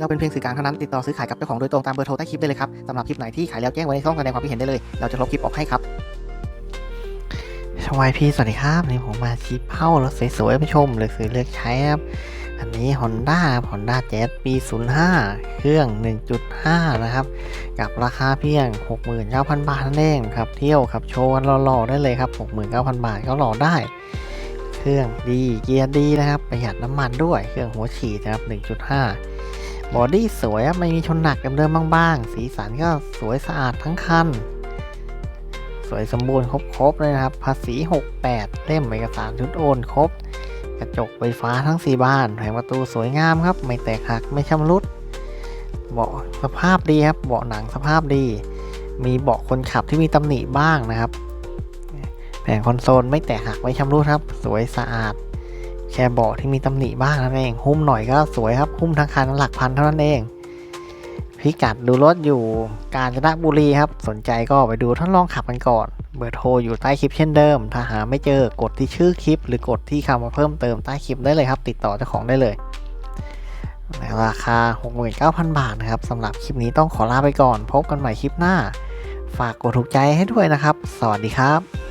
เราเป็นเพียงสื่อกลางเท่านั้นติดต่อซื้อขายกับเจ้าของโดยตรงตามเบอร์โทรใต้คลิปได้เลยครับสำหรับคลิปไหนที่ขายแล้วแจ้งไว้ในช่องแสดงความคิดเห็นได้เลย เราจะลบคลิปออกให้ครับชวายพี่สวัสดีครับนี่ผมมาชี้เป้ารถสวยๆไปชมเลือซื้อเลือกใช้ครับอันนี้ Honda Honda Jazz ปี05เครื่อง 1.5 นะครับ กับราคาเพียง 69,000 บาทนั่นเองครับ เที่ยวขับโชว์กันหล่อๆได้เลยครับ 69,000 บาทก็หล่อได้ เครื่องดีเกียร์ดีนะครับ ประหยัดน้ำมันด้วย เครื่องหัวฉีดนะครับ 1.5 บอดี้สวยครับไม่มีชนหนักเดิมๆบ้างๆ สีสันก็สวยสะอาดทั้งคัน สวยสมบูรณ์ครบๆเลยนะครับ ภาษี 68 เล่มเอกสารชุดโอนครบ กระจกไฟฟ้าทั้ง 4 บานแผงประตูสวยงามครับ ไม่แตกหักไม่ชำรุด เบาะสภาพดีครับ เบาะหนังสภาพดี มีเบาะคนขับที่มีตำหนิบ้างนะครับ แผงคอนโซลไม่แตกหักไม่ชำรุดครับ สวยสะอาด แค่เบาะที่มีตำหนิบ้างนั่นเอง หุ้มหน่อยก็สวยครับ หุ้มทั้งคันหลักพันเท่านั้นเอง พิกัดดูรถอยู่กาญจนบุรีครับ สนใจก็ไปดูทดลองขับกันก่อน เบอร์โทรอยู่ใต้คลิปเช่นเดิม ถ้าหาไม่เจอกดที่ชื่อคลิป หรือกดที่คำมาเพิ่มเติมใต้คลิปได้เลยครับ ติดต่อเจ้าของได้เลยในราคา 69,000 บาทนะครับสำหรับคลิปนี้ต้องขอลาไปก่อน พบกันใหม่คลิปหน้า ฝากกดถูกใจให้ด้วยนะครับ สวัสดีครับ